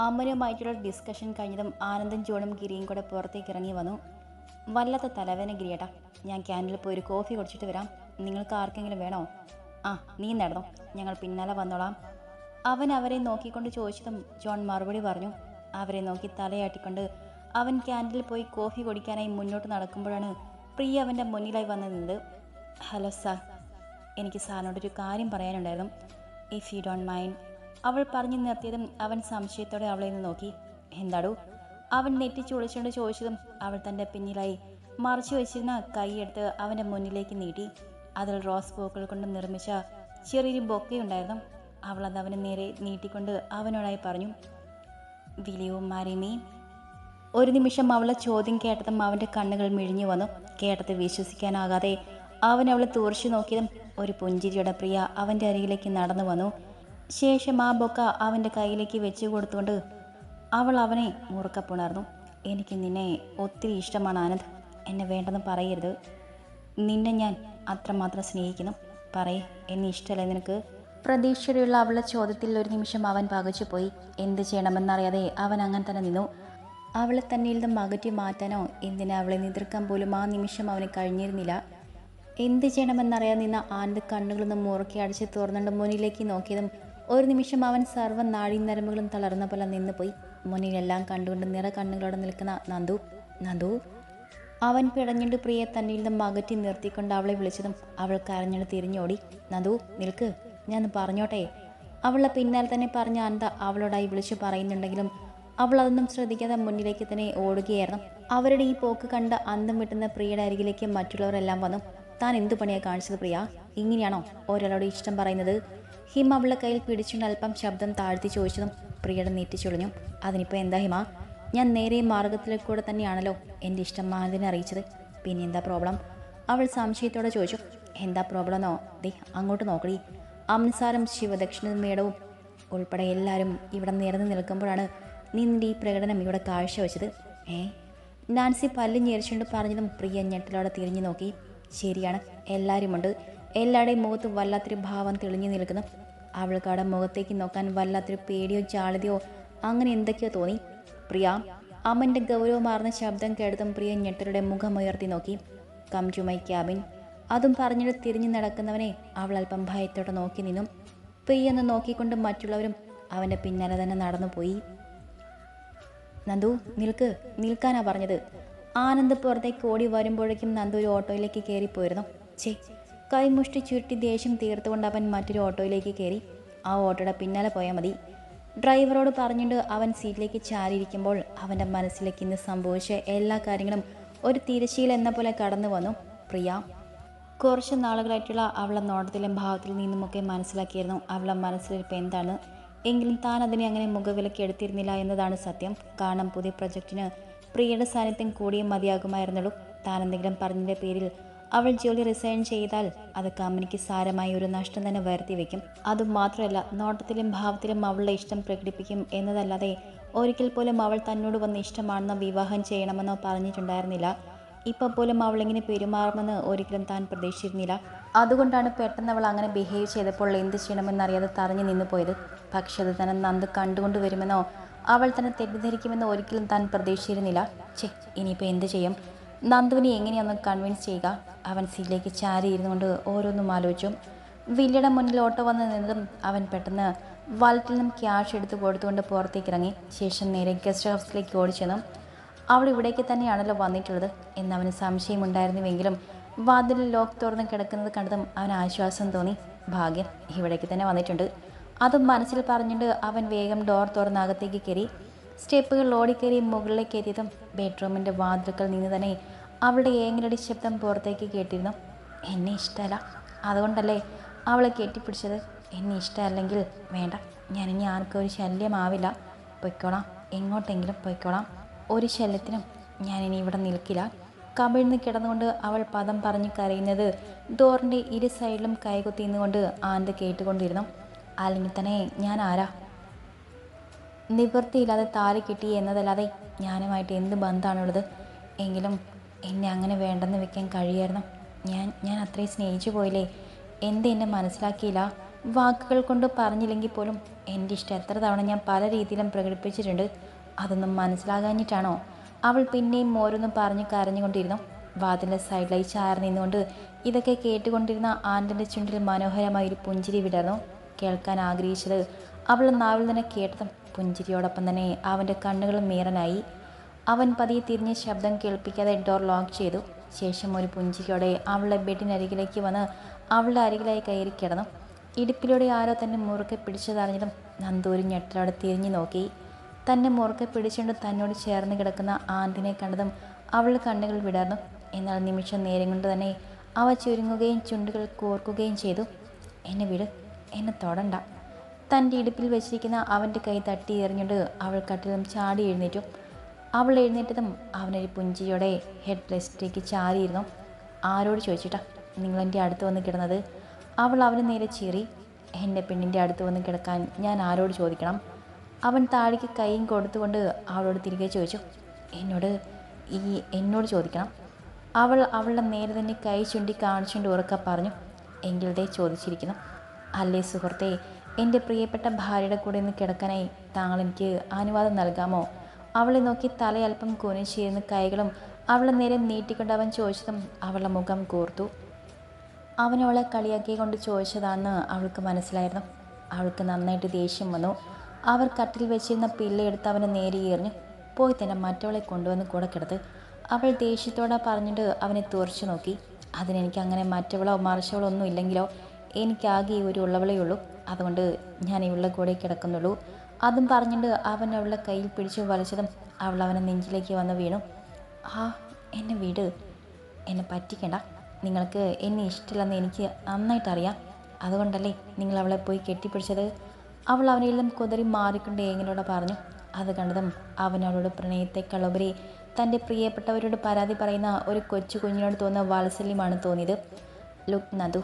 അമ്മനുമായിട്ടുള്ള discussion കഴിഞ്ഞതും ആനന്ദൻ ജോണും ഗിരിയും കൂടെ പുറത്തേക്ക് ഇറങ്ങി വന്നു. വല്ലാത്ത തലവേന ഗിരിയേട്ടാ. ഞാൻ ക്യാന്റീനിൽ പോയി ഒരു കോഫി കുടിച്ചിട്ട് വരാം. നിങ്ങൾക്ക് ആർക്കെങ്കിലും വേണോ? ആ നീ നടന്നോ ഞങ്ങൾ പിന്നാലെ വന്നോളാം. അവൻ അവരെ നോക്കിക്കൊണ്ട് ചോദിച്ചതും ജോൺ മറുപടി പറഞ്ഞു. അവരെ നോക്കി തലയാട്ടിക്കൊണ്ട് അവൻ ക്യാന്റീനിൽ പോയി കോഫി കുടിക്കാനായി മുന്നോട്ട് നടക്കുമ്പോഴാണ് പ്രിയ അവന്റെ മുന്നിലായി വന്നു നിന്നത് ഹലോ സാർ എനിക്ക് സാറിനോടൊരു കാര്യം പറയാനുണ്ടായിരുന്നു. ഇഫ് യു ഡോണ്ട് മൈൻഡ് അവൾ പറഞ്ഞു നിർത്തിയതും അവൻ സംശയത്തോടെ അവളെ നിന്ന് നോക്കി. എന്താടോ? അവൻ നെറ്റിച്ചു ഒളിച്ചുകൊണ്ട് ചോദിച്ചതും അവൾ തന്റെ പിന്നിലായി മറച്ചു വെച്ചിരുന്ന കൈയെടുത്ത് അവന്റെ മുന്നിലേക്ക് നീട്ടി. അതിൽ റോസ് പൂക്കൾ കൊണ്ട് നിർമ്മിച്ച ചെറിയൊരു ബൊക്കയുണ്ടായിരുന്നു അവൾ അത് അവന് നേരെ നീട്ടിക്കൊണ്ട് അവനോടായി പറഞ്ഞു വിലിയോ മാരിമേ ഒരു നിമിഷം അവളെ ചോദ്യം കേട്ടതും അവന്റെ കണ്ണുകൾ മിഴിഞ്ഞു വന്നു. കേട്ടത് വിശ്വസിക്കാനാകാതെ അവൻ അവളെ തുറച്ചു നോക്കിയതും ഒരു പുഞ്ചിരിയുടെ പ്രിയ അവന്റെ അരികിലേക്ക് നടന്നു വന്നു. ശേഷം ആ ബൊക്ക അവന്റെ കയ്യിലേക്ക് വെച്ചു കൊടുത്തുകൊണ്ട് അവൾ അവനെ മുറുക്കപ്പുണർന്നു എനിക്ക് നിന്നെ ഒത്തിരി ഇഷ്ടമാണ് ആനന്ദ്. എന്നെ വേണ്ടെന്ന് പറയരുത്. നിന്നെ ഞാൻ അത്രമാത്രം സ്നേഹിക്കുന്നു. പറയേ എന്നെ ഇഷ്ടമല്ലേ നിനക്ക്? പ്രതീക്ഷയുള്ള അവളുടെ ചോദ്യത്തിൽ ഒരു നിമിഷം അവൻ പകച്ചു പോയി. എന്ത് ചെയ്യണമെന്നറിയാതെ അവൻ അങ്ങനെ തന്നെ നിന്നു. അവളെ തന്നിൽ നിന്നും അകറ്റി മാറ്റാനോ എന്തിനാ അവളെ നിതിർക്കാൻ പോലും ആ നിമിഷം അവന് കഴിഞ്ഞിരുന്നില്ല? എന്ത് ചെയ്യണമെന്നറിയാൻ നിന്ന ആനന്ദ് കണ്ണുകളൊന്നും മുറുക്കി അടിച്ച് തുറന്നുകൊണ്ട് മുന്നിലേക്ക് നോക്കിയതും ഒരു നിമിഷം അവൻ സർവ നാഴീനരമ്പുകളും തളർന്ന പോലെ നിന്നുപോയി. മുന്നിലെല്ലാം കണ്ടുകൊണ്ട് നിറ കണ്ണുകളോടെ നിൽക്കുന്ന നന്ദു നന്ദു. അവൻ പിടഞ്ഞിട്ട് പ്രിയെ തന്നിൽ നിന്നും അകറ്റി നിർത്തിക്കൊണ്ട് അവളെ വിളിച്ചതും അവൾ കരഞ്ഞിട്ട് തിരിഞ്ഞോടി. നന്ദു നിൽക്ക്. ഞാൻ പറഞ്ഞോട്ടെ? അവളെ പിന്നാലെ തന്നെ പറഞ്ഞ അന്ത അവളോടായി വിളിച്ചു പറയുന്നുണ്ടെങ്കിലും അവൾ അതൊന്നും ശ്രദ്ധിക്കാതെ മുന്നിലേക്ക് തന്നെ ഓടുകയായിരുന്നു. അവരുടെ ഈ പോക്ക് കണ്ട് അന്തം വിട്ടുന്ന പ്രിയയുടെ അരികിലേക്ക് മറ്റുള്ളവരെല്ലാം വന്നു. താൻ എന്തു പണിയാണ് കാണിച്ചത് പ്രിയ? ഇങ്ങനെയാണോ ഒരാളോട് ഇഷ്ടം പറയുന്നത്? ഹിമ അവളുടെ കയ്യിൽ പിടിച്ചുകൊണ്ട് അല്പം ശബ്ദം താഴ്ത്തി ചോദിച്ചതും പ്രിയയുടെ ചൊളിഞ്ഞു. അതിനിപ്പോൾ എന്താ ഹിമ? ഞാൻ നേരെ മാർഗത്തിലേക്കൂടെ കൂടെ തന്നെയാണല്ലോ എന്റെ ഇഷ്ടം മാതിനെ അറിയിച്ചത്. പിന്നെ എന്താ പ്രോബ്ലം അവൾ സംശയത്തോടെ ചോദിച്ചു. എന്താ പ്രോബ്ലം എന്നോ? ദേ അങ്ങോട്ട് നോക്കടി. അംസാരം ശിവദക്ഷിണ മേടവും ഉൾപ്പെടെ എല്ലാവരും ഇവിടെ നിരന്ന് നിൽക്കുമ്പോഴാണ് നിന്റെ ഈ പ്രകടനം ഇവിടെ കാഴ്ചവെച്ചത്. ഏ? നാൻസി പല്ല് ഞെരിച്ചുകൊണ്ട് പറഞ്ഞതും പ്രിയ ഞെട്ടലോടെ തിരിഞ്ഞു നോക്കി. ശരിയാണ് എല്ലാവരുമുണ്ട് എല്ലാവരുടെയും മുഖത്ത് വല്ലാത്തൊരു ഭാവം തെളിഞ്ഞു നിൽക്കുന്നു. അവൾക്കവിടെ മുഖത്തേക്ക് നോക്കാൻ വല്ലാത്തൊരു പേടിയോ ജാളിതയോ അങ്ങനെ എന്തൊക്കെയോ തോന്നി. പ്രിയ അമ്മന്റെ ഗൗരവമാർന്ന ശബ്ദം കേട്ടതും പ്രിയ ഞെട്ടരുടെ മുഖമുയർത്തി നോക്കി. Come to my cabin. അതും പറഞ്ഞിട്ട് തിരിഞ്ഞു നടക്കുന്നവനെ അവൾ അല്പം ഭയത്തോടെ നോക്കി നിന്നും. പെയ്യെന്ന് നോക്കിക്കൊണ്ട് മറ്റുള്ളവരും അവന്റെ പിന്നാലെ തന്നെ നടന്നുപോയി. നന്ദു നിൽക്ക്. നിൽക്കാനാ പറഞ്ഞത്. ആനന്ദ് പുറത്തേക്ക് ഓടി വരുമ്പോഴേക്കും നന്ദു ഒരു ഓട്ടോയിലേക്ക് കയറിപ്പോയിരുന്നു. ചേ കൈമുഷ്ടി ചുരുട്ടി ദേഷ്യം തീർത്തുകൊണ്ട് അവൻ മറ്റൊരു ഓട്ടോയിലേക്ക് കയറി. ആ ഓട്ടോയുടെ പിന്നാലെ പോയാൽ മതി. ഡ്രൈവറോട് പറഞ്ഞിട്ട് അവൻ സീറ്റിലേക്ക് ചാരിയിരിക്കുമ്പോൾ അവന്റെ മനസ്സിലേക്ക് ഇന്ന് സംഭവിച്ച എല്ലാ കാര്യങ്ങളും ഒരു തിരശ്ശീല എന്ന പോലെ കടന്നു വന്നു. പ്രിയ കുറച്ച് നാളുകളായിട്ടുള്ള അവളെ നോട്ടത്തിലും ഭാവത്തിൽ നിന്നുമൊക്കെ മനസ്സിലാക്കിയിരുന്നു. അവളെ മനസ്സിലിരിപ്പ് എന്താണ്? എങ്കിലും താൻ അതിനെ അങ്ങനെ മുഖവിലക്ക് എടുത്തിരുന്നില്ല എന്നതാണ് സത്യം. കാരണം പുതിയ പ്രൊജക്റ്റിന് പ്രിയയുടെ സാന്നിധ്യം കൂടിയേ മതിയാകുമായിരുന്നുള്ളൂ. താൻ എന്തെങ്കിലും പറഞ്ഞതിന്റെ പേരിൽ അവൾ ജോലി റിസൈൻ ചെയ്താൽ അത് കമ്പനിക്ക് സാരമായി ഒരു നഷ്ടം തന്നെ വരുത്തി വെക്കും. അതുമാത്രമല്ല നോട്ടത്തിലും ഭാവത്തിലും അവളുടെ ഇഷ്ടം പ്രകടിപ്പിക്കും എന്നതല്ലാതെ ഒരിക്കൽ പോലും അവൾ തന്നോട് വന്ന് ഇഷ്ടമാണെന്നോ വിവാഹം ചെയ്യണമെന്നോ പറഞ്ഞിട്ടുണ്ടായിരുന്നില്ല. ഇപ്പം പോലും അവൾ ഇങ്ങനെ പെരുമാറുമെന്ന് ഒരിക്കലും താൻ പ്രതീക്ഷിച്ചിരുന്നില്ല. അതുകൊണ്ടാണ് പെട്ടെന്ന് അവൾ അങ്ങനെ ബിഹേവ് ചെയ്തപ്പോൾ എന്ത് ചെയ്യണമെന്നറിയാതെ തറഞ്ഞു നിന്നു പോയത്. പക്ഷെ അത് തന്നെ നന്ദ് കണ്ടുകൊണ്ട് വരുമെന്നോ അവൾ തന്നെ തെറ്റിദ്ധരിക്കുമെന്നോ ഒരിക്കലും താൻ പ്രതീക്ഷിച്ചിരുന്നില്ല. ചെ ഇനിയിപ്പോൾ എന്ത് ചെയ്യും? നന്ദുവിനെ എങ്ങനെയൊന്ന് കൺവിൻസ് ചെയ്യുക? അവൻ സീറ്റിലേക്ക് ചാരി ഇരുന്നുകൊണ്ട് ഓരോന്നും ആലോചിച്ചു. വില്ലിയുടെ മുന്നിൽ ഓട്ടോ വന്ന് നിന്നതും അവൻ പെട്ടെന്ന് വാലറ്റിൽ നിന്നും ക്യാഷ് എടുത്ത് കൊടുത്തുകൊണ്ട് പുറത്തേക്ക് ഇറങ്ങി. ശേഷം നേരെ ഗസ്റ്റ് ഹൗസിലേക്ക് ഓടിച്ചെന്നു. അവൾ ഇവിടേക്ക് തന്നെയാണല്ലോ വന്നിട്ടുള്ളത് എന്നവന് സംശയമുണ്ടായിരുന്നുവെങ്കിലും വാതിലിൽ ലോക്ക് തുറന്ന് കിടക്കുന്നത് കണ്ടതും അവൻ ആശ്വാസം തോന്നി. ഭാഗ്യം ഇവിടേക്ക് തന്നെ വന്നിട്ടുണ്ട്. അതും മനസ്സിൽ പറഞ്ഞുകൊണ്ട് അവൻ വേഗം ഡോർ തുറന്ന് അകത്തേക്ക് കയറി. സ്റ്റെപ്പുകൾ ഓടിക്കേറി മുകളിലേക്ക് എത്തിയതും ബെഡ്റൂമിന്റെ വാതിലുകൾ നിന്ന് തന്നെ അവളുടെ ഏങ്ങലടി ശബ്ദം പുറത്തേക്ക് കേട്ടിരുന്നു. എന്നെ ഇഷ്ടമല്ല. അതുകൊണ്ടല്ലേ അവളെ കെട്ടിപ്പിടിച്ചത്? എന്നെ ഇഷ്ടമല്ലെങ്കിൽ വേണ്ട. ഞാൻ ഇനി ആർക്കും ഒരു ശല്യമാവില്ല. പൊയ്ക്കോളാം. എങ്ങോട്ടെങ്കിലും പൊയ്ക്കോളാം. ഒരു ശല്യത്തിനും ഞാൻ ഇനി ഇവിടെ നിൽക്കില്ല. കമിഴ്ന്ന് കിടന്നുകൊണ്ട് അവൾ പദം പറഞ്ഞു കരയുന്നത് ഡോറിന്റെ ഇരു സൈഡിലും കൈകുത്തി നിന്നുകൊണ്ട് ആന്ത് കേട്ടുകൊണ്ടിരുന്നു. അല്ലെങ്കിൽ തന്നെ ഞാൻ ആരാ? നിവൃത്തിയില്ലാതെ താലി കിട്ടി എന്നതല്ലാതെ ഞാനുമായിട്ട് എന്ത് ബന്ധമാണുള്ളത്? എങ്കിലും എന്നെ അങ്ങനെ വേണ്ടെന്ന് വെക്കാൻ കഴിയായിരുന്നു. ഞാൻ ഞാൻ അത്രയും സ്നേഹിച്ചു പോയില്ലേ? എന്ത് എന്നെ മനസ്സിലാക്കിയില്ല? വാക്കുകൾ കൊണ്ട് പറഞ്ഞില്ലെങ്കിൽ പോലും എന്റെ ഇഷ്ടം എത്ര തവണ ഞാൻ പല രീതിയിലും പ്രകടിപ്പിച്ചിട്ടുണ്ട്. അതൊന്നും മനസ്സിലാകാഞ്ഞിട്ടാണോ? അവൾ പിന്നെയും ഓരോന്നും പറഞ്ഞ് കരഞ്ഞുകൊണ്ടിരുന്നു. വാതിന്റെ സൈഡിലായി ചാരി നിന്നുകൊണ്ട് ഇതൊക്കെ കേട്ടുകൊണ്ടിരുന്ന ആന്റന്റെ ചുണ്ടിൽ മനോഹരമായ ഒരു പുഞ്ചിരി വിടർന്നു. കേൾക്കാൻ ആഗ്രഹിച്ചത് അവൾ നാവിൽ തന്നെ കേട്ടതും പുഞ്ചിരിയോടൊപ്പം തന്നെ അവന്റെ കണ്ണുകളും മീറനായി. അവൻ പതിയെ തിരിഞ്ഞ് ശബ്ദം കേൾപ്പിക്കാതെ ഡോർ ലോക്ക് ചെയ്തു. ശേഷം ഒരു പുഞ്ചിക്കോടെ അവളുടെ ബെഡിനരികിലേക്ക് വന്ന് അവളുടെ അരികിലായി കയറി കിടന്നു. ഇടുപ്പിലൂടെ ആരോ തന്നെ മുറുക്കെ പിടിച്ചതറിഞ്ഞിട്ടും നന്ദൂരി ഞെട്ടലോടെ തിരിഞ്ഞു നോക്കി. തന്നെ മുറുക്കെ പിടിച്ചുകൊണ്ട് തന്നോട് ചേർന്ന് കിടക്കുന്ന ആന്തിനെ കണ്ടതും അവൾ കണ്ണുകൾ വിടർന്നു. എന്നാൽ നിമിഷം നേരം കൊണ്ട് തന്നെ അവ ചുരുങ്ങുകയും ചുണ്ടുകൾ കോർക്കുകയും ചെയ്തു. എന്നെ വിട് എന്നെ തൊടണ്ട. തന്റെ ഇടുപ്പിൽ വെച്ചിരിക്കുന്ന അവന്റെ കൈ തട്ടി എറിഞ്ഞുകൊണ്ട് അവൾ കട്ടിലും ചാടി എഴുന്നേറ്റു. അവൾ എഴുന്നേറ്റതും അവനൊരു പുഞ്ചിയോടെ ഹെഡ് റെസ്റ്റിലേക്ക് ചാരിയിരുന്നു. ആരോട് ചോദിച്ചിട്ടാ നിങ്ങൾ എന്റെ അടുത്ത് വന്ന് കിടന്നത്? അവൾ അവന് നേരെ ചീറി എന്റെ പെണ്ണിന്റെ അടുത്ത് വന്ന് കിടക്കാൻ ഞാൻ ആരോട് ചോദിക്കണം? അവൻ താഴേക്ക് കൈയും കൊടുത്തുകൊണ്ട് അവളോട് തിരികെ ചോദിച്ചു എന്നോട് ഈ എന്നോട് ചോദിക്കണം? അവൾ അവളുടെ നേരെ തന്നെ കൈ ചുണ്ടി കാണിച്ചുകൊണ്ട് ഉറക്ക പറഞ്ഞു എങ്കിലതേ ചോദിച്ചിരിക്കുന്നു. അല്ലേ സുഹൃത്തെ എന്റെ പ്രിയപ്പെട്ട ഭാര്യയുടെ കൂടെ നിന്ന് കിടക്കാനായി താങ്കൾ എനിക്ക് അനുവാദം നൽകാമോ? അവളെ നോക്കി തലയല്പം കുനിച്ചിരുന്ന് കൈകളും അവളെ നേരെ നീട്ടിക്കൊണ്ട് അവൻ ചോദിച്ചതും അവളുടെ മുഖം കൂർത്തു. അവനവളെ അവളെ കളിയാക്കി കൊണ്ട് ചോദിച്ചതാണെന്ന് അവൾക്ക് മനസ്സിലായിരുന്നു. അവൾക്ക് നന്നായിട്ട് ദേഷ്യം വന്നു. അവർ കട്ടിൽ വെച്ചിരുന്ന പിള്ളയെടുത്ത് അവനെ നേരെ എറിഞ്ഞു പോയി തന്നെ മറ്റവളെ കൊണ്ടുവന്ന് കൂടെ കിടത്ത്. അവൾ ദേഷ്യത്തോടെ പറഞ്ഞിട്ട് അവനെ തുറച്ചു നോക്കി. അതിനെനിക്ക് അങ്ങനെ മറ്റവളോ മറിച്ചവളോ ഒന്നും ഇല്ലെങ്കിലോ? എനിക്കാകെ ഈ ഒരു ഉള്ളവളേ ഉള്ളൂ. അതുകൊണ്ട് ഞാൻ ഇവളുടെ കൂടെ കിടക്കുന്നുള്ളൂ. അതും പറഞ്ഞിട്ട് അവൻ അവളുടെ കയ്യിൽ പിടിച്ചു വലിച്ചതും അവൾ അവനെ നെഞ്ചിലേക്ക് വന്ന് വീണു. ആ എന്നെ വിട്. എന്നെ പറ്റിക്കണ്ട. നിങ്ങൾക്ക് എന്നെ ഇഷ്ടമില്ലെന്ന് എനിക്ക് നന്നായിട്ടറിയാം. അതുകൊണ്ടല്ലേ നിങ്ങൾ അവളെ പോയി കെട്ടിപ്പിടിച്ചത്? അവൾ നിന്നും കുതറി മാറിക്കൊണ്ട് ഏങ്ങനോട് പറഞ്ഞു. അത് കണ്ടതും അവൻ അവളോട് പ്രണയത്തെക്കാളുപരി തന്റെ പ്രിയപ്പെട്ടവരോട് പരാതി പറയുന്ന ഒരു കൊച്ചു കുഞ്ഞിനോട് തോന്നുന്ന വാത്സല്യമാണ് തോന്നിയത്. Look Nandu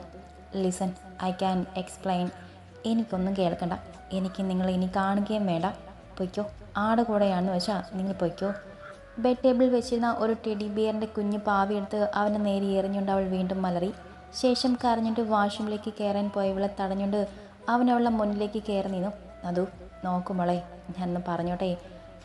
listen I can explain എനിക്കൊന്നും കേൾക്കണ്ട. എനിക്ക് നിങ്ങൾ ഇനി കാണുകയും വേണ്ട. പൊയ്ക്കോ. ആടെ കൂടെയാണെന്ന് വെച്ചാൽ നിങ്ങൾ പൊയ്ക്കോ. ബെഡ് ടേബിളിൽ വെച്ചിരുന്ന ഒരു ടെഡി ബിയറിന്റെ കുഞ്ഞു പാവി എടുത്ത് അവനെ നേരെ എറിഞ്ഞുകൊണ്ട് അവൾ വീണ്ടും മലറി. ശേഷം കരഞ്ഞിട്ട് വാഷ്റൂമിലേക്ക് കയറാൻ പോയവളെ തടഞ്ഞുകൊണ്ട് അവനവളെ മുന്നിലേക്ക് കയറി നിന്നു. അതു നോക്കുമോളെ ഞാനൊന്ന് പറഞ്ഞോട്ടെ.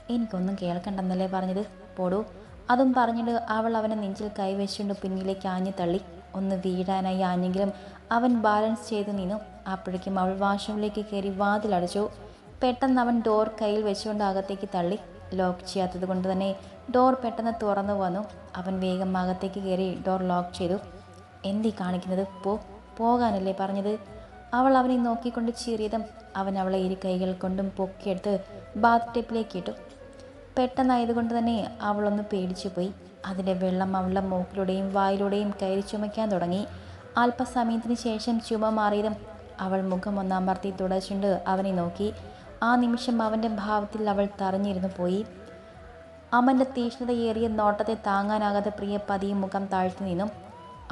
എനിക്കൊന്നും കേൾക്കണ്ടെന്നല്ലേ പറഞ്ഞത്? പോടൂ. അതും പറഞ്ഞിട്ട് അവൾ അവനെ നെഞ്ചിൽ കൈവച്ചുകൊണ്ട് പിന്നിലേക്ക് ആഞ്ഞു തള്ളി ഒന്ന് വീഴാനായി ആഞ്ഞെങ്കിലും അവൻ ബാലൻസ് ചെയ്തു നിന്നു. അപ്പോഴേക്കും അവൾ വാഷ്റൂമിലേക്ക് കയറി വാതിലടച്ചു പെട്ടെന്ന് അവൻ ഡോർ കയ്യിൽ വെച്ചുകൊണ്ട് അകത്തേക്ക് തള്ളി. ലോക്ക് ചെയ്യാത്തത് കൊണ്ട് തന്നെ ഡോർ പെട്ടെന്ന് തുറന്നു വന്നു. അവൻ വേഗം അകത്തേക്ക് കയറി ഡോർ ലോക്ക് ചെയ്തു. എന്തീ കാണിക്കുന്നത്? പോ പോകാനല്ലേ പറഞ്ഞത്? അവൾ അവനെ നോക്കിക്കൊണ്ട് ചീറിയതും അവൻ അവളെ ഇരു കൈകൾ കൊണ്ടും പൊക്കിയെടുത്ത് ബാത്ത് ടേപ്പിലേക്ക് ഇട്ടു. പെട്ടെന്നായതുകൊണ്ട് തന്നെ അവളൊന്ന് പേടിച്ചു പോയി. അതിന്റെ വെള്ളം അവളുടെ മൂക്കിലൂടെയും വായിലൂടെയും കയറി ചുമയ്ക്കാൻ തുടങ്ങി. അല്പസമയത്തിന് ശേഷം ചുമ മാറിയതും അവൾ മുഖം ഒന്നമർത്തി തുടച്ചുകൊണ്ട് അവനെ നോക്കി. ആ നിമിഷം അവന്റെ ഭാവത്തിൽ അവൾ തറഞ്ഞിരുന്നു പോയി. അമന്റെ തീഷ്ണതയേറിയ നോട്ടത്തെ താങ്ങാനാകാതെ പ്രിയ പതിയും മുഖം താഴ്ത്തി നിന്നു.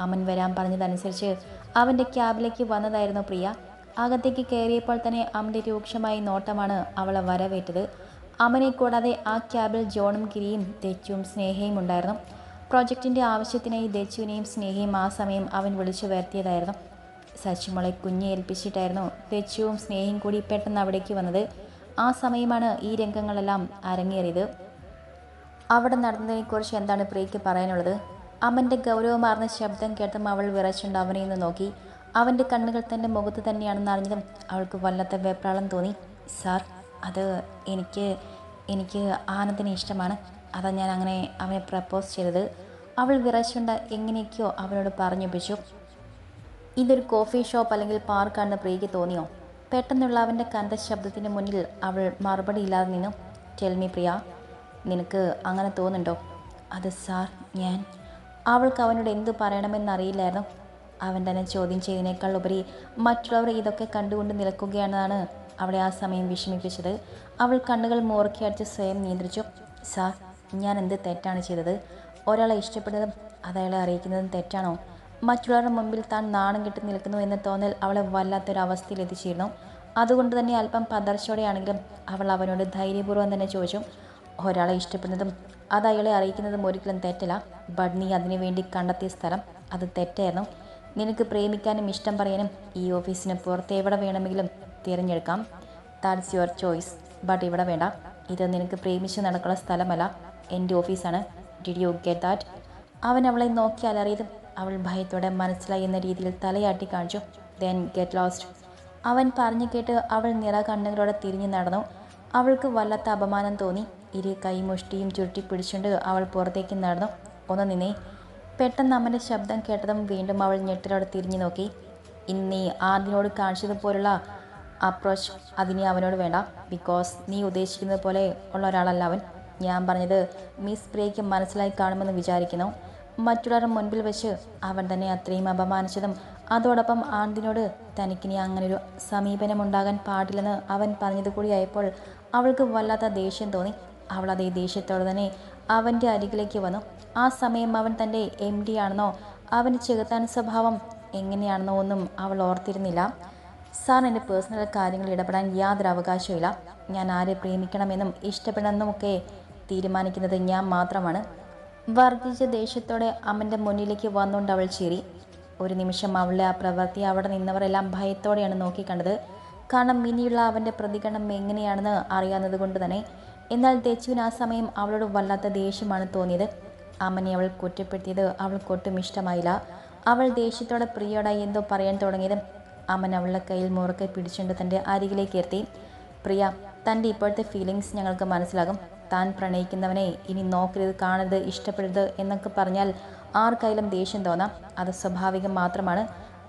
അമൻ വരാൻ പറഞ്ഞതനുസരിച്ച് അവന്റെ ക്യാബിലേക്ക് വന്നതായിരുന്നു പ്രിയ. അകത്തേക്ക് കയറിയപ്പോൾ തന്നെ അമന്റെ രൂക്ഷമായ നോട്ടമാണ് അവളെ വരവേറ്റത്. അമനെ കൂടാതെ ആ ക്യാബിൽ ജോണും ഗിരിയും ദച്ചുവും സ്നേഹയും ഉണ്ടായിരുന്നു. പ്രോജക്റ്റിന്റെ ആവശ്യത്തിനായി ദച്ചുവിനെയും സ്നേഹയും ആ സമയം അവൻ വിളിച്ചു വരുത്തിയതായിരുന്നു. സച്ചിമോളെ കുഞ്ഞെ ഏൽപ്പിച്ചിട്ടായിരുന്നു തെച്ചുവും സ്നേഹയും കൂടി പെട്ടെന്ന് അവിടേക്ക് വന്നത്. ആ സമയമാണ് ഈ രംഗങ്ങളെല്ലാം അരങ്ങേറിയത്. അവിടെ നടന്നതിനെക്കുറിച്ച് എന്താണ് പ്രിയയ്ക്ക് പറയാനുള്ളത്? അമ്മന്റെ ഗൗരവമാർന്ന ശബ്ദം കേട്ടും അവൾ വിറച്ചുണ്ട് അവനെ ഒന്ന് നോക്കി. അവന്റെ കണ്ണുകൾ തന്റെ മുഖത്ത് തന്നെയാണെന്ന് അറിഞ്ഞതും അവൾക്ക് വല്ലാത്ത വെപ്രാളം തോന്നി. സാർ അത് എനിക്ക് എനിക്ക് ആനന്ദിനെ ഇഷ്ടമാണ്. അതാ ഞാൻ അങ്ങനെ അവനെ പ്രപ്പോസ് ചെയ്തത്. അവൾ വിറച്ചുണ്ട് എങ്ങനെയൊക്കെയോ അവനോട് പറഞ്ഞു പറഞ്ഞൊപ്പിച്ചു. ഇതൊരു കോഫി ഷോപ്പ് അല്ലെങ്കിൽ പാർക്കാണെന്ന് പ്രിയയ്ക്ക് തോന്നിയോ? പെട്ടെന്നുള്ള അവന്റെ കന്ത ശബ്ദത്തിന് മുന്നിൽ അവൾ മറുപടി ഇല്ലാതെ നിന്നു. Tell me Priya. നിനക്ക് അങ്ങനെ തോന്നുന്നുണ്ടോ? അത് സാർ ഞാൻ. അവൾക്ക് അവനോട് എന്ത് പറയണമെന്നറിയില്ലായിരുന്നു. അവൻ തന്നെ ചോദ്യം ചെയ്തതിനേക്കാൾ ഉപരി മറ്റുള്ളവർ ഇതൊക്കെ കണ്ടുകൊണ്ട് നിൽക്കുകയാണെന്നാണ് അവളെ ആ സമയം വിഷമിപ്പിച്ചത്. അവൾ കണ്ണുകൾ മൂർക്കി അടിച്ച് സ്വയം നിയന്ത്രിച്ചു. സാർ ഞാൻ എന്ത് തെറ്റാണ് ചെയ്തത്? ഒരാളെ ഇഷ്ടപ്പെടുന്നതും അതയാളെ അറിയിക്കുന്നതും തെറ്റാണോ? മറ്റുള്ളവരുടെ മുമ്പിൽ താൻ നാണം കെട്ടി നിൽക്കുന്നു എന്ന തോന്നൽ അവളെ വല്ലാത്തൊരവസ്ഥയിൽ എത്തിച്ചിരുന്നു അതുകൊണ്ട് തന്നെ അല്പം പതർച്ചോടെയാണെങ്കിലും അവൾ അവനോട് ധൈര്യപൂർവം തന്നെ ചോദിച്ചു ഒരാളെ ഇഷ്ടപ്പെടുന്നതും അത് അയാളെ അറിയിക്കുന്നതും ഒരിക്കലും തെറ്റല്ല. ബട്ട് നീ അതിനു വേണ്ടി കണ്ടെത്തിയ സ്ഥലം അത് തെറ്റായിരുന്നു. നിനക്ക് പ്രേമിക്കാനും ഇഷ്ടം പറയാനും ഈ ഓഫീസിന് പുറത്ത് എവിടെ വേണമെങ്കിലും തിരഞ്ഞെടുക്കാം. ദാറ്റ്സ് യുവർ ചോയ്സ് ബട്ട് ഇവിടെ വേണ്ട. ഇത് നിനക്ക് പ്രേമിച്ച് നടക്കുന്ന സ്ഥലമല്ല. എന്റെ ഓഫീസാണ്. ഡിഡ് യു ഗെറ്റ് ദാറ്റ് അവൻ അവളെ നോക്കി അലറിയതും അവൾ ഭയത്തോടെ മനസ്സിലായി എന്ന രീതിയിൽ തലയാട്ടി കാണിച്ചു. Then get lost. അവൻ പറഞ്ഞു കേട്ട് അവൾ നിറ കണ്ണുകളോടെ തിരിഞ്ഞു നടന്നു. അവൾക്ക് വല്ലാത്ത അപമാനം തോന്നി. ഇരു കൈമുഷ്ടിയും ചുരുട്ടി പിടിച്ചുകൊണ്ട് അവൾ പുറത്തേക്ക് നടന്നു. ഒന്ന് നിന്നേ. പെട്ടെന്ന് അമ്മന്റെ ശബ്ദം കേട്ടതും വീണ്ടും അവൾ ഞെട്ടിലോടെ തിരിഞ്ഞു നോക്കി. ഇന്നീ ആദ്യനോട് കാണിച്ചതുപോലുള്ള അപ്രോച്ച് അതിനെ അവനോട് വേണ്ട. ബിക്കോസ് നീ ഉദ്ദേശിക്കുന്നത് പോലെ ഉള്ള ഒരാളല്ല അവൻ. ഞാൻ പറഞ്ഞത് മിസ് പ്രിയയ്ക്ക് മനസ്സിലായി കാണുമെന്ന് വിചാരിക്കുന്നു. മറ്റുള്ളവരുടെ മുൻപിൽ വെച്ച് അവൻ തന്നെ അത്രയും അപമാനിച്ചതും അതോടൊപ്പം ആന്തിനോട് തനിക്കിനി അങ്ങനൊരു സമീപനം ഉണ്ടാകാൻ പാടില്ലെന്ന് അവൻ പറഞ്ഞത് കൂടിയായപ്പോൾ അവൾക്ക് വല്ലാത്ത ദേഷ്യം തോന്നി. അവൾ അതേ ദേഷ്യത്തോടെ തന്നെ അവന്റെ അരികിലേക്ക് വന്നു. ആ സമയം അവൻ തന്റെ എം ഡി ആണെന്നോ അവന് ചെകുത്താൻ സ്വഭാവം എങ്ങനെയാണെന്നോ ഒന്നും അവൾ ഓർത്തിരുന്നില്ല. സാർ എന്റെ പേഴ്സണൽ കാര്യങ്ങൾ ഇടപെടാൻ യാതൊരു അവകാശമില്ല ഞാൻ ആരെ പ്രേമിക്കണമെന്നും ഇഷ്ടപ്പെടണമെന്നും ഇഷ്ടപ്പെടണമെന്നുമൊക്കെ തീരുമാനിക്കുന്നത് ഞാൻ മാത്രമാണ്. വർദ്ധിച്ച ദേഷ്യത്തോടെ അമ്മന്റെ മുന്നിലേക്ക് വന്നുകൊണ്ട് അവൾ ചിരി. ഒരു നിമിഷം അവളെ ആ പ്രവൃത്തി അവിടെ നിന്നവരെല്ലാം ഭയത്തോടെയാണ് നോക്കിക്കണ്ടത്. കാരണം ഇനിയുള്ള അവന്റെ പ്രതികരണം എങ്ങനെയാണെന്ന് അറിയാവുന്നത് കൊണ്ട് തന്നെ. എന്നാൽ തെച്ചുവിന് ആ സമയം അവളോട് വല്ലാത്ത ദേഷ്യമാണ് തോന്നിയത്. അമ്മനെ അവൾ കുറ്റപ്പെടുത്തിയത് അവൾക്ക് ഒട്ടും ഇഷ്ടമായില്ല. അവൾ ദേഷ്യത്തോടെ പ്രിയോടായി എന്തോ പറയാൻ തുടങ്ങിയതും അമ്മൻ അവളുടെ കയ്യിൽ മുറുക്കെ പിടിച്ചുകൊണ്ട് തന്റെ അരികിലേക്ക് എത്തി. പ്രിയ തന്റെ ഇപ്പോഴത്തെ ഫീലിങ്സ് ഞങ്ങൾക്ക് മനസ്സിലാകും. താൻ പ്രണയിക്കുന്നവനെ ഇനി നോക്കരുത് കാണരുത് ഇഷ്ടപ്പെടരുത് എന്നൊക്കെ പറഞ്ഞാൽ ആർക്കായാലും ദേഷ്യം തോന്നാം. അത് സ്വാഭാവികം മാത്രമാണ്.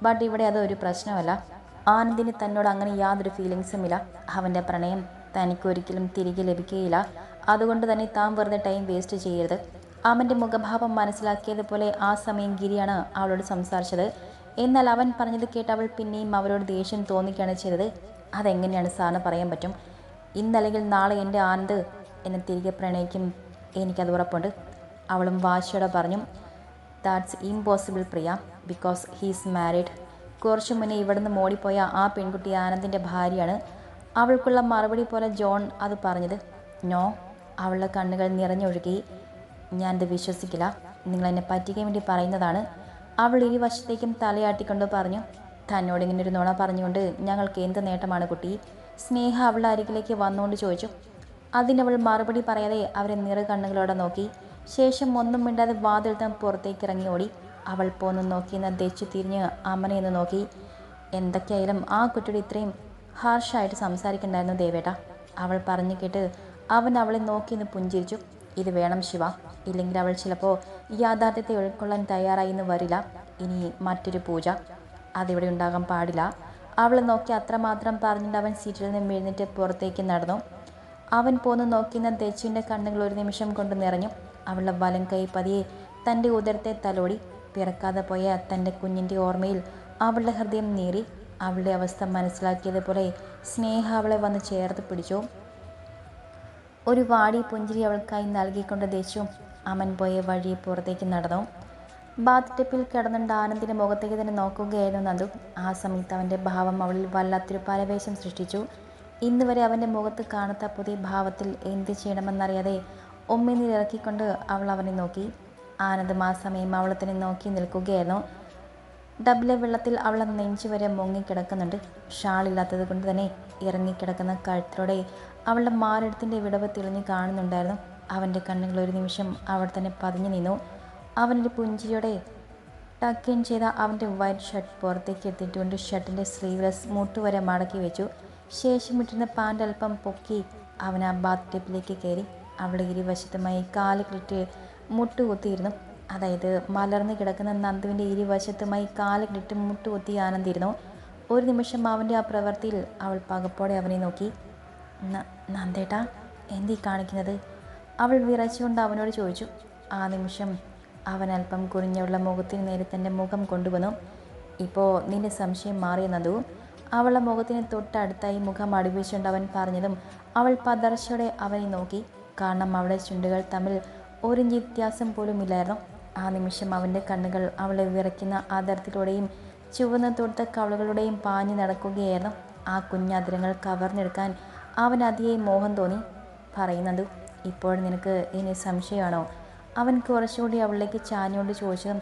ബട്ട് ഇവിടെ അത് ഒരു പ്രശ്നമല്ല. ആനന്ദിന് തന്നോട് അങ്ങനെ യാതൊരു ഫീലിങ്സും ഇല്ല അവന്റെ പ്രണയം തനിക്കൊരിക്കലും തിരികെ ലഭിക്കുകയില്ല. അതുകൊണ്ട് തന്നെ താൻ വെറുതെ ടൈം വേസ്റ്റ് ചെയ്യരുത്. അവന്റെ മുഖഭാവം മനസ്സിലാക്കിയതുപോലെ ആ സമയം ഗിരിയാണ് അവളോട് സംസാരിച്ചത്. എന്നാൽ അവൻ പറഞ്ഞത് കേട്ട് അവൾ പിന്നെയും അവരോട് ദേഷ്യം തോന്നിക്കുകയാണ് ചെയ്തത്. അതെങ്ങനെയാണ് സാറിന് പറയാൻ പറ്റും? ഇന്നല്ലെങ്കിൽ നാളെ എന്റെ ആനന്ദ് എന്നെ തിരികെ പ്രണയിക്കും എനിക്കത് ഉറപ്പുണ്ട്. അവളും വാശിയോടെ പറഞ്ഞു that's impossible Priya because he's married കുറച്ചു മുന്നേ ഇവിടുന്ന് മോടിപ്പോയ ആ പെൺകുട്ടി ആനന്ദിന്റെ ഭാര്യയാണ്. അവൾക്കുള്ള മറുപടി പോലെ ജോൺ അത് പറഞ്ഞത്. നോ അവളുടെ കണ്ണുകൾ നിറഞ്ഞൊഴുകി. ഞാനത് വിശ്വസിക്കില്ല. നിങ്ങൾ എന്നെ പറ്റിക്കാൻ വേണ്ടി പറയുന്നതാണ്. അവൾ ഇരുവശത്തേക്കും തലയാട്ടിക്കൊണ്ട് പറഞ്ഞു തന്നോട് ഇങ്ങനെ ഒരു നുണ പറഞ്ഞുകൊണ്ട് ഞങ്ങൾക്ക് എന്ത് നേട്ടമാണ് കുട്ടി? സ്നേഹ അവളുടെ അരികിലേക്ക് വന്നുകൊണ്ട് ചോദിച്ചു അതിനവൾ മറുപടി പറയാതെ അവരെ നിറകണ്ണുകളോടെ നോക്കി. ശേഷം ഒന്നും മിണ്ടാതെ വാതിൽ താൻ പുറത്തേക്ക് ഇറങ്ങി ഓടി. അവൾ പോന്ന് നോക്കിയെന്ന് ദച്ചു തിരിഞ്ഞ് അമ്മനെ ഒന്ന് നോക്കി. എന്തൊക്കെയായാലും ആ കുട്ടിയുടെ ഇത്രയും ഹാർഷായിട്ട് സംസാരിക്കണ്ടായിരുന്നു ദേവേട്ട. അവൾ പറഞ്ഞു കേട്ട് അവൻ അവളെ നോക്കിയെന്ന് പുഞ്ചിരിച്ചു. ഇത് വേണം ശിവ. ഇല്ലെങ്കിൽ അവൾ ചിലപ്പോൾ യാഥാർത്ഥ്യത്തെ ഉൾക്കൊള്ളാൻ തയ്യാറായി എന്ന് വരില്ല. ഇനി മറ്റൊരു പൂജ. അതിവിടെ ഉണ്ടാകാൻ പാടില്ല. അവളെ നോക്കി അത്രമാത്രം പറഞ്ഞിട്ട് അവൻ സീറ്റിൽ നിന്ന് എഴുന്നേറ്റ് പുറത്തേക്ക് നടന്നു. അവൻ പോന്ന് നോക്കിയിരുന്ന ദച്ചുവിന്റെ കണ്ണുകൾ ഒരു നിമിഷം കൊണ്ട് നിറഞ്ഞു. അവളുടെ വലം കൈ പതിയെ തന്റെ ഉദരത്തെ തലോടി. പിറക്കാതെ പോയ തന്റെ കുഞ്ഞിന്റെ ഓർമ്മയിൽ അവളുടെ ഹൃദയം നീറി. അവളുടെ അവസ്ഥ മനസ്സിലാക്കിയതുപോലെ സ്നേഹ അവളെ വന്ന് ചേർത്ത് പിടിച്ചു. ഒരു വാടി പുഞ്ചിരി അവൾക്കായി നൽകിക്കൊണ്ട് ദേശു അമൻ പോയ വഴി പുറത്തേക്ക് നടന്നു. ബാത്ത് ടിപ്പിൽ കിടന്നുണ്ട് ആനന്ദിന്റെ മുഖത്തേക്ക് തന്നെ നോക്കുകയായിരുന്നു നന്ദു. ആ സമയത്ത് അവന്റെ ഭാവം അവളിൽ വല്ലാത്തൊരു പരവേശം സൃഷ്ടിച്ചു. ഇന്ന് വരെ അവന്റെ മുഖത്ത് കാണാത്ത പുതിയ ഭാവത്തിൽ എന്ത് ചെയ്യണമെന്നറിയാതെ ഉമ്മിനിറക്കിക്കൊണ്ട് അവൾ അവനെ നോക്കി. ആനന്ദം ആ സമയം അവളത്തിനെ നോക്കി നിൽക്കുകയായിരുന്നു. ഡബിലെ വെള്ളത്തിൽ അവൾ നെഞ്ചു വരെ മുങ്ങിക്കിടക്കുന്നുണ്ട്. ഷാളില്ലാത്തത് കൊണ്ട് തന്നെ ഇറങ്ങിക്കിടക്കുന്ന കഴുത്തിലൂടെ അവളുടെ മാരടത്തിന്റെ വിടവ് തെളിഞ്ഞ് കാണുന്നുണ്ടായിരുന്നു. അവന്റെ കണ്ണുകൾ ഒരു നിമിഷം അവിടെ തന്നെ പതിഞ്ഞു നിന്നു. അവനൊരു പുഞ്ചിരിയോടെ ടക്കിൻ ചെയ്ത അവന്റെ വൈറ്റ് ഷർട്ട് പുറത്തേക്ക് എത്തിയിട്ടുകൊണ്ട് ഷർട്ടിന്റെ സ്ലീവ്ലെസ് മുട്ടുവരെ മടക്കി വെച്ചു. ശേഷം ഇട്ടിരുന്ന പാന്റ് അല്പം പൊക്കി അവൻ ആ ബാത്ത് ടേപ്പിലേക്ക് കയറി അവളുടെ ഇരുവശത്തുമായി കാൽ കിട്ടി മുട്ടുകുത്തിയിരുന്നു. അതായത് മലർന്നു കിടക്കുന്ന നന്ദുവിന്റെ ഇരുവശത്തുമായി കാൽ കിട്ടി മുട്ടുകുത്തി ആനന്ദിരുന്നു ഒരു നിമിഷം അവന്റെ ആ പ്രവൃത്തിയിൽ അവൾ പകപ്പോടെ അവനെ നോക്കി. "ന- നന്ദേട്ടാ എന്തീ കാണിക്കുന്നത്? അവൾ വിറച്ചുകൊണ്ട് അവനോട് ചോദിച്ചു. ആ നിമിഷം അവൻ അല്പം കുറിഞ്ഞുള്ള മുഖത്തിന് നേരെ തന്റെ മുഖം കൊണ്ടുവന്നു. ഇപ്പോൾ നിന്റെ സംശയം മാറിയ നന്ദു അവളുടെ മുഖത്തിന് തൊട്ടടുത്തായി മുഖം അടുപ്പിച്ചുകൊണ്ട് അവൻ പറഞ്ഞതും അവൾ പതർച്ചയോടെ അവനെ നോക്കി. കാരണം അവളുടെ ചുണ്ടുകൾ തമ്മിൽ ഒരു വ്യത്യാസം പോലും ഇല്ലായിരുന്നു. ആ നിമിഷം അവന്റെ കണ്ണുകൾ അവളെ വിറയ്ക്കുന്ന ആദരത്തിലൂടെയും ചുവന്ന തൊടുത്ത കവളുകളുടെയും പാഞ്ഞു നടക്കുകയായിരുന്നു. ആ കുഞ്ഞാതിരങ്ങൾ കവർന്നെടുക്കാൻ അവൻ അതിയെ മോഹം തോന്നി. പറയുന്നത് ഇപ്പോൾ നിനക്ക് ഇനി സംശയമാണോ? അവൻ കുറച്ചുകൂടി അവളിലേക്ക് ചാഞ്ഞുകൊണ്ട് ചോദിച്ചതും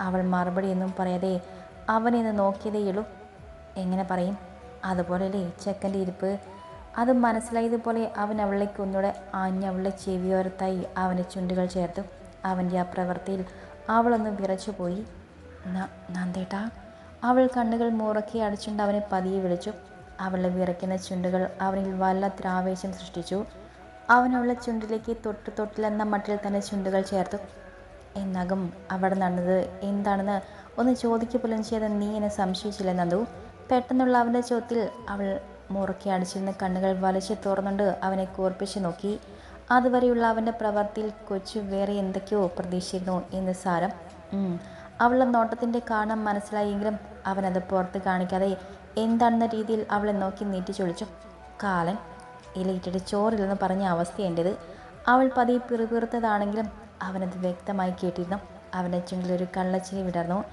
അവൾ മറുപടിയൊന്നും പറയാതെ അവനെ ഒന്ന് നോക്കിയതേയുള്ളൂ. എങ്ങനെ പറയും? അതുപോലെയല്ലേ ചെക്കന്റെ ഇരിപ്പ്. അത് മനസ്സിലായതുപോലെ അവൻ അവളിലേക്ക് ഒന്നുകൂടെ ആഞ്ഞ് അവളുടെ ചെവിയോരത്തായി അവന്റെ ചുണ്ടുകൾ ചേർത്തു. അവന്റെ ആ പ്രവൃത്തിയിൽ അവളൊന്ന് വിറച്ചുപോയി. നന്ദേട്ടാ അവൾ കണ്ണുകൾ മുറക്കി അടച്ചുകൊണ്ട് അവനെ പതിയെ വിളിച്ചു. അവളുടെ വിറയ്ക്കുന്ന ചുണ്ടുകൾ അവനിൽ വല്ലാത്തൊരാവേശം സൃഷ്ടിച്ചു. അവൻ അവളെ ചുണ്ടിലേക്ക് തൊട്ട് തൊട്ടിലെന്ന മട്ടിൽ തന്നെ ചുണ്ടുകൾ ചേർത്തു. എന്നകം അവിടെ നടന്നത്? എന്താണെന്ന് ഒന്ന് ചോദിക്കുക പോലും ചെയ്ത നീ എന്നെ സംശയിച്ചില്ല നന്ദു? പെട്ടെന്നുള്ള അവന്റെ ചോദ്യത്തിൽ അവൾ മുറുക്കി അടിച്ചിരുന്ന കണ്ണുകൾ വലിച്ചു തുറന്നുകൊണ്ട് അവനെ കോർപ്പിച്ച് നോക്കി. അതുവരെയുള്ള അവന്റെ പ്രവൃത്തിയിൽ കൊച്ചു വേറെ എന്തൊക്കെയോ പ്രതീക്ഷിച്ചിരുന്നു എന്ന് സാരം. അവളുടെ നോട്ടത്തിന്റെ കാരണം മനസ്സിലായെങ്കിലും അവനത് പുറത്ത് കാണിക്കാതെ എന്താണെന്ന രീതിയിൽ അവളെ നോക്കി നീട്ടി ചൊളിച്ചു. കാലൻ ഇലയിട്ടിട്ട് ചോറില്ലെന്ന് പറഞ്ഞ അവസ്ഥ എന്റേത് അവൾ പതിയെ പിറുപിറുത്തതാണെങ്കിലും അവനത് വ്യക്തമായി കേട്ടിരുന്നു. അവന്റെ ചുണ്ടിലൊരു കള്ളച്ചിരി വിടർന്നു.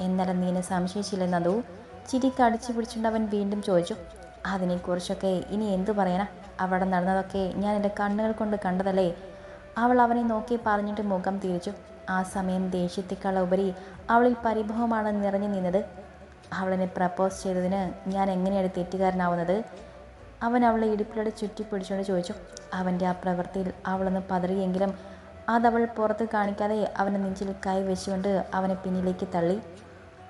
എന്നാലും നീനെ സംശയിച്ചില്ലെന്നതു? ചിരി കടിച്ചു പിടിച്ചുകൊണ്ട് അവൻ വീണ്ടും ചോദിച്ചു അതിനെക്കുറിച്ചൊക്കെ ഇനി എന്തു പറയാനാ? അവിടെ നടന്നതൊക്കെ ഞാൻ എന്റെ കണ്ണുകൾ കൊണ്ട് കണ്ടതല്ലേ? അവൾ അവനെ നോക്കി പറഞ്ഞിട്ട് മുഖം തിരിച്ചു. ആ സമയം ദേഷ്യത്തെക്കാൾ ഉപരി അവളിൽ പരിഭവമാണ് നിറഞ്ഞു നിന്നത്. അവളെന്നെ പ്രപ്പോസ് ചെയ്തതിന് ഞാൻ എങ്ങനെയാണ് തെറ്റുകാരനാവുന്നത്? അവൻ അവളെ ഇടുപ്പിലൂടെ ചുറ്റി പിടിച്ചുകൊണ്ട് ചോദിച്ചു. അവന്റെ ആ പ്രവൃത്തിയിൽ അവളൊന്ന് പതറിയെങ്കിലും അതവൾ പുറത്ത് കാണിക്കാതെ അവനെ നെഞ്ചിൽ കൈ വെച്ചുകൊണ്ട് അവനെ പിന്നിലേക്ക് തള്ളി.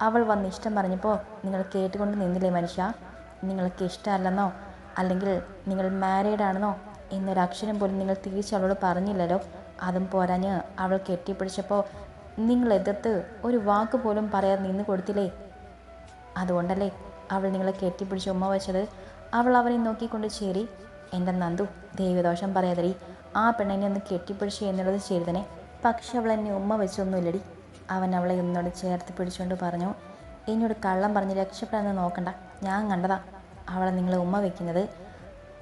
അവൾ വന്ന് ഇഷ്ടം പറഞ്ഞപ്പോൾ നിങ്ങൾ കേട്ടുകൊണ്ട് നിന്നില്ലേ മനുഷ്യ? നിങ്ങൾക്ക് ഇഷ്ടമല്ലെന്നോ? അല്ലെങ്കിൽ നിങ്ങൾ മാരീഡ് ആണെന്നോ എന്നൊരക്ഷരം പോലും നിങ്ങൾ തിരിച്ച് അവളോട് പറഞ്ഞില്ലല്ലോ? അതും പോരാഞ്ഞ് അവൾ കെട്ടിപ്പിടിച്ചപ്പോൾ നിങ്ങൾ എതിർത്ത് ഒരു വാക്ക് പോലും പറയാതെ നിന്ന് കൊടുത്തില്ലേ? അതുകൊണ്ടല്ലേ അവൾ നിങ്ങളെ കെട്ടിപ്പിടിച്ച് ഉമ്മ വെച്ചത്? അവൾ അവനെ നോക്കിക്കൊണ്ട് ചേരി എന്റെ നന്ദു ദൈവദോഷം പറയാതടി. ആ പെണ്ണിനെ ഒന്ന് കെട്ടിപ്പിടിച്ചു എന്നുള്ളത് ശരി പക്ഷെ അവൾ എന്നെ ഉമ്മ വെച്ചൊന്നുമില്ലടി. അവൻ അവളെ ഒന്നോട് ചേർത്ത് പിടിച്ചുകൊണ്ട് പറഞ്ഞു എന്നോട് കള്ളം പറഞ്ഞ് രക്ഷപ്പെടാൻ നോക്കണ്ട. ഞാൻ കണ്ടതാ. അവളെ നിങ്ങളെ ഉമ്മ വെക്കുന്നത്.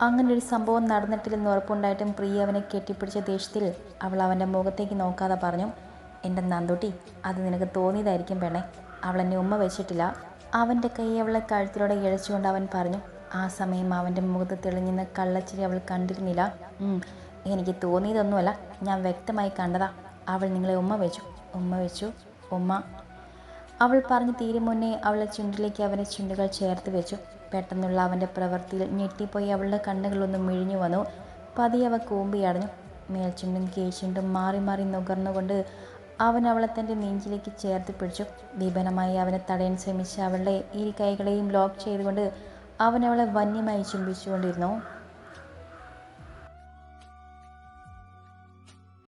അങ്ങനെ ഒരു സംഭവം നടന്നിട്ടില്ലെന്ന് ഉറപ്പുണ്ടായിട്ടും പ്രിയ അവനെ കെട്ടിപ്പിടിച്ച ദേഷ്യത്തിൽ അവൾ അവന്റെ മുഖത്തേക്ക് നോക്കാതെ പറഞ്ഞു എന്റെ നന്ദൂട്ടി അത് നിനക്ക് തോന്നിയതായിരിക്കും പെണ്ണെ. അവൾ എന്നെ ഉമ്മ വെച്ചിട്ടില്ല. അവന്റെ കൈ അവളെ കഴുത്തിലൂടെ ഇഴച്ചുകൊണ്ട് അവൻ പറഞ്ഞു ആ സമയം അവന്റെ മുഖത്ത് തെളിഞ്ഞുന്ന കള്ളച്ചിരി അവൾ കണ്ടിരുന്നില്ല. എനിക്ക് തോന്നിയതൊന്നുമല്ല. ഞാൻ വ്യക്തമായി കണ്ടതാ. അവൾ നിങ്ങളെ ഉമ്മ വെച്ചു. ഉമ്മ വെച്ചു. ഉമ്മ അവൾ പറഞ്ഞു തീരെ മുന്നേ അവളെ ചുണ്ടിലേക്ക് അവന്റെ ചുണ്ടുകൾ ചേർത്ത് വെച്ചു. പെട്ടെന്നുള്ള അവന്റെ പ്രവൃത്തിയിൽ ഞെട്ടിപ്പോയി അവളുടെ കണ്ണുകളൊന്നും മിഴിഞ്ഞു വന്നു. പതിയെ അവ കൂമ്പിയടഞ്ഞു മേൽച്ചുണ്ടും കീഴ്ചുണ്ടും മാറി മാറി നുകർന്നുകൊണ്ട് അവൻ അവളെ തന്റെ നെഞ്ചിലേക്ക് ചേർത്ത് പിടിച്ചു. വിപനമായി അവനെ തടയാൻ ശ്രമിച്ച അവളുടെ ഇരു കൈകളെയും ലോക്ക് ചെയ്തുകൊണ്ട് അവൻ അവളെ വന്യമായി ചുംബിച്ചുകൊണ്ടിരുന്നു.